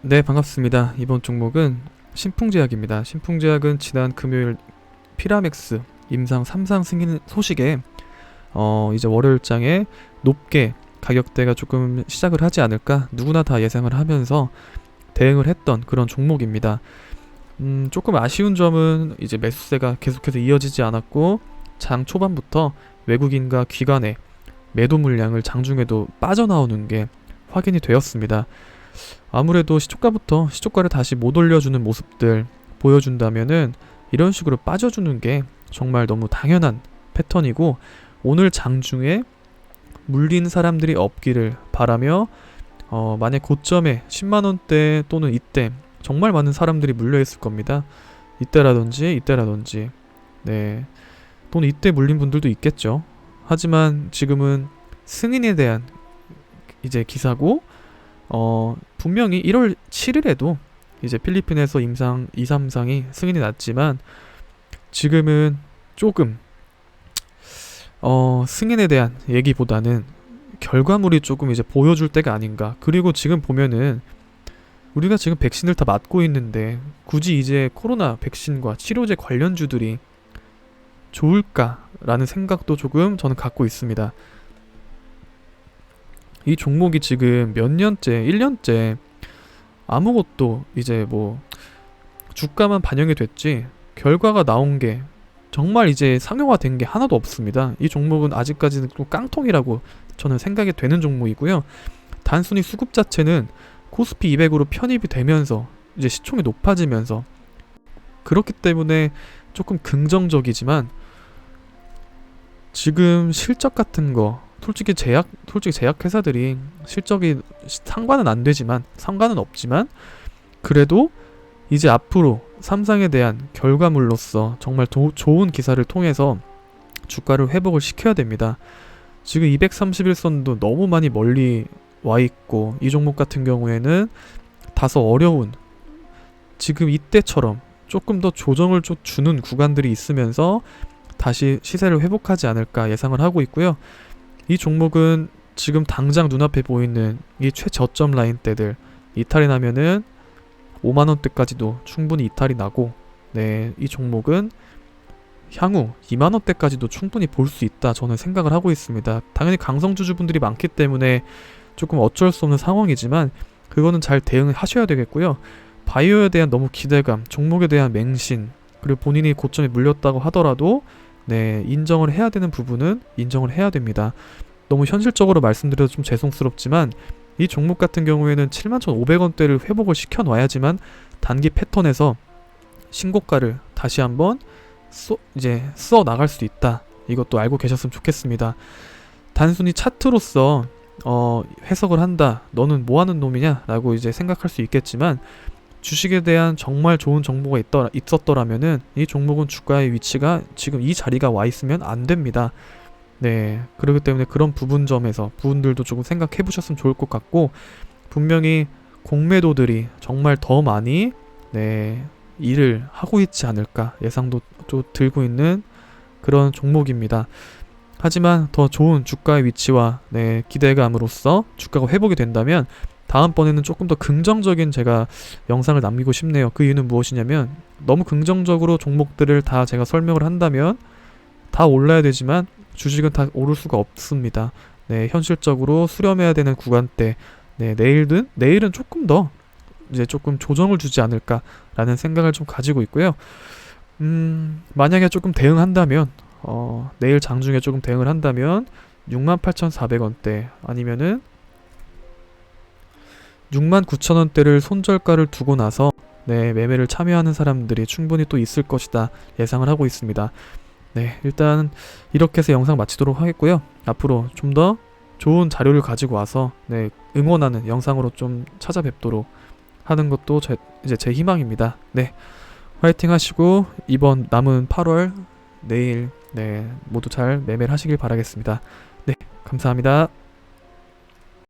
네, 반갑습니다. 이번 종목은 신풍제약입니다. 신풍제약은 지난 금요일 피라맥스 임상 3상 승인 소식에 어, 이제 월요일장에 높게 가격대가 조금 시작을 하지 않을까 누구나 다 예상을 하면서 대응을 했던 그런 종목입니다. 음, 조금 아쉬운 점은 이제 매수세가 계속해서 이어지지 않았고 장 초반부터 외국인과 기관의 매도 물량을 장중에도 빠져나오는 게 확인이 되었습니다. 아무래도 시초가부터 시초가를 다시 못 올려주는 모습들 보여준다면은 이런 식으로 빠져주는 게 정말 너무 당연한 패턴이고 오늘 장중에 물린 사람들이 없기를 바라며 어, 만약 고점에 10만 원대 또는 이때 정말 많은 사람들이 물려 있을 겁니다. 이때라든지 이때라든지 네 또는 이때 물린 분들도 있겠죠. 하지만 지금은 승인에 대한 이제 기사고 어 분명히 1월 7일에도 이제 필리핀에서 임상 2, 3상이 승인이 났지만 지금은 조금 어 승인에 대한 얘기보다는 결과물이 조금 이제 보여줄 때가 아닌가. 그리고 지금 보면은 우리가 지금 백신을 다 맞고 있는데 굳이 이제 코로나 백신과 치료제 관련주들이 좋을까라는 생각도 조금 저는 갖고 있습니다. 이 종목이 지금 몇 년째, 1년째 아무것도 이제 뭐 주가만 반영이 됐지 결과가 나온 게 정말 이제 상용화된 게 하나도 없습니다. 이 종목은 아직까지는 또 깡통이라고 저는 생각이 되는 종목이고요. 단순히 수급 자체는 코스피 200으로 편입이 되면서 이제 시총이 높아지면서 그렇기 때문에 조금 긍정적이지만 지금 실적 같은 거 솔직히 제약 솔직히 제약 회사들이 실적이 상관은 안 되지만 상관은 없지만 그래도 이제 앞으로 삼상에 대한 결과물로서 정말 도, 좋은 기사를 통해서 주가를 회복을 시켜야 됩니다. 지금 231선도 너무 많이 멀리 와 있고 이 종목 같은 경우에는 다소 어려운 지금 이때처럼 조금 더 조정을 좀 주는 구간들이 있으면서 다시 시세를 회복하지 않을까 예상을 하고 있고요. 이 종목은 지금 당장 눈앞에 보이는 이 최저점 라인대들 이탈이 나면은 5만 원대까지도 충분히 이탈이 나고 네, 이 종목은 향후 2만 원대까지도 충분히 볼 수 있다 저는 생각을 하고 있습니다. 당연히 강성주주분들이 많기 때문에 조금 어쩔 수 없는 상황이지만 그거는 잘 대응을 하셔야 되겠고요. 바이오에 대한 너무 기대감, 종목에 대한 맹신, 그리고 본인이 고점에 물렸다고 하더라도 네, 인정을 해야 되는 부분은 인정을 해야 됩니다. 너무 현실적으로 말씀드려서 좀 죄송스럽지만 이 종목 같은 경우에는 71,500원대를 회복을 시켜 놔야지만 단기 패턴에서 신고가를 다시 한번 쏘, 이제 써 나갈 수 있다. 이것도 알고 계셨으면 좋겠습니다. 단순히 차트로서 어, 해석을 한다. 너는 뭐 하는 놈이냐 라고 이제 생각할 수 있겠지만 주식에 대한 정말 좋은 정보가 있더, 있었더라면은 이 종목은 주가의 위치가 지금 이 자리가 와 있으면 안 됩니다. 네. 그렇기 때문에 그런 부분점에서 부분들도 조금 생각해 보셨으면 좋을 것 같고 분명히 공매도들이 정말 더 많이 네, 일을 하고 있지 않을까 예상도 또 들고 있는 그런 종목입니다. 하지만 더 좋은 주가의 위치와 네, 기대감으로써 주가가 회복이 된다면 다음번에는 조금 더 긍정적인 제가 영상을 남기고 싶네요. 그 이유는 무엇이냐면 너무 긍정적으로 종목들을 다 제가 설명을 한다면 다 올라야 되지만 주식은 다 오를 수가 없습니다. 네, 현실적으로 수렴해야 되는 구간대. 네, 내일은 내일은 조금 더 이제 조금 조정을 주지 않을까라는 생각을 좀 가지고 있고요. 음, 만약에 조금 대응한다면 어, 내일 장중에 조금 대응을 한다면 68,400원대 아니면은 69,000원대를 손절가를 두고 나서 네, 매매를 참여하는 사람들이 충분히 또 있을 것이다 예상을 하고 있습니다. 네, 일단 이렇게 해서 영상 마치도록 하겠고요. 앞으로 좀 더 좋은 자료를 가지고 와서 네, 응원하는 영상으로 좀 찾아뵙도록 하는 것도 제, 이제 제 희망입니다. 네. 화이팅 하시고 이번 남은 8월 내일 네, 모두 잘 매매를 하시길 바라겠습니다. 네, 감사합니다.